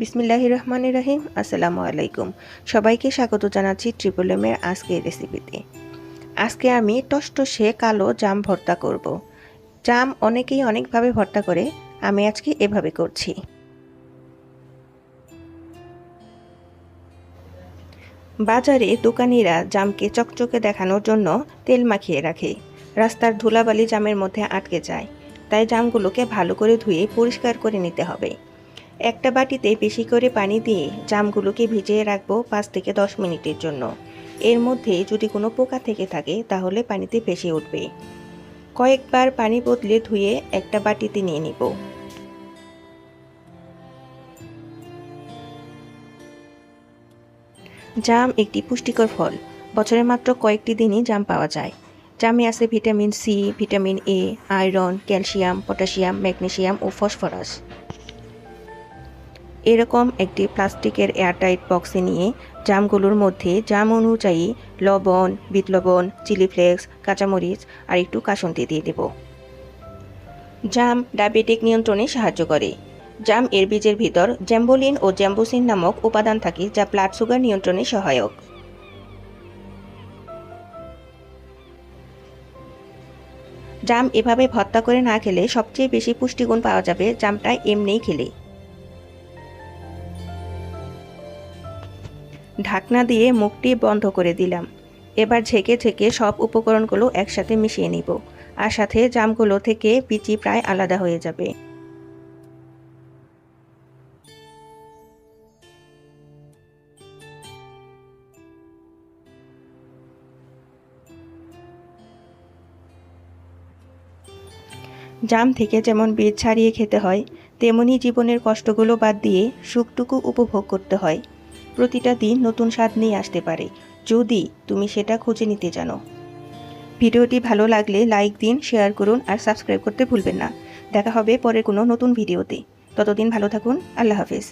বিসমিল্লাহ রহমান রহিম আসসালামু আলাইকুম সবাইকে স্বাগত জানাচ্ছি ট্রিপল এমের আজকের রেসিপিতে আজকে আমি টসটসে কালো জাম ভর্তা করব। জাম অনেকেই অনেকভাবে ভর্তা করে, আমি আজকে এভাবে করছি। বাজারে দোকানিরা জামকে চকচকে দেখানোর জন্য তেল মাখিয়ে রাখে। রাস্তার ধুলাবালি জামের মধ্যে আটকে যায়। তাই জামগুলোকে ভালো করে ধুয়ে পরিষ্কার করে নিতে হবে। একটা বাটিতে বেশি করে পানি দিয়ে জামগুলোকে ভিজিয়ে রাখব পাঁচ থেকে দশ মিনিটের জন্য। এর মধ্যে যদি কোনো পোকা থেকে থাকে, তাহলে পানিতে ভেসে উঠবে। কয়েকবার পানি বদলে ধুয়ে একটা বাটিতে নিয়ে নিব। জাম একটি পুষ্টিকর ফল। বছরে মাত্র কয়েকটি দিনই জাম পাওয়া যায়। জামে আছে vitamin C, vitamin A, iron, calcium, potassium magnesium O phosphorus. এরকম একটি প্লাস্টিকের এয়ারটাইট বক্সে নিয়ে জামগুলোর মধ্যে জাম অনুযায়ী লবণ বিট লবণ চিলি ফ্লেক্স, কাঁচামরিচ আর একটু কাসন্তি দিয়ে দেব। জাম ডায়াবেটিক নিয়ন্ত্রণে সাহায্য করে। জাম এর বীজের ভিতর জ্যাম্বোলিন ও জ্যাম্বোসিন নামক উপাদান থাকে যা ব্লাড সুগার নিয়ন্ত্রণে সহায়ক। জাম এভাবে ভর্তা করে না খেলে সবচেয়ে বেশি পুষ্টিগুণ পাওয়া যাবে জামটা এমনিই খেলে। ঢাকনা দিয়ে মুখটি বন্ধ করে দিলাম। এবার ঝেঁকে ঝেঁকে সব উপকরণগুলো একসাথে মিশিয়ে নিব আর সাথে জামগুলো থেকে বিচি প্রায় আলাদা হয়ে যাবে। জাম থেকে যেমন বীজ ছাড়িয়ে খেতে হয়, তেমনি জীবনের কষ্টগুলো বাদ দিয়ে সুখটুকু উপভোগ করতে হয়। প্রতিটা দিন নতুন স্বাদ নিয়ে আসতে পারে। যদি তুমি সেটা খুঁজে নিতে জানো। ভিডিওটি ভালো লাগলে লাইক দিন, শেয়ার করুন আর সাবস্ক্রাইব করতে ভুলবেন না। দেখা হবে পরের কোনো নতুন ভিডিওতে। ততদিন ভালো থাকুন, আল্লাহ হাফিজ।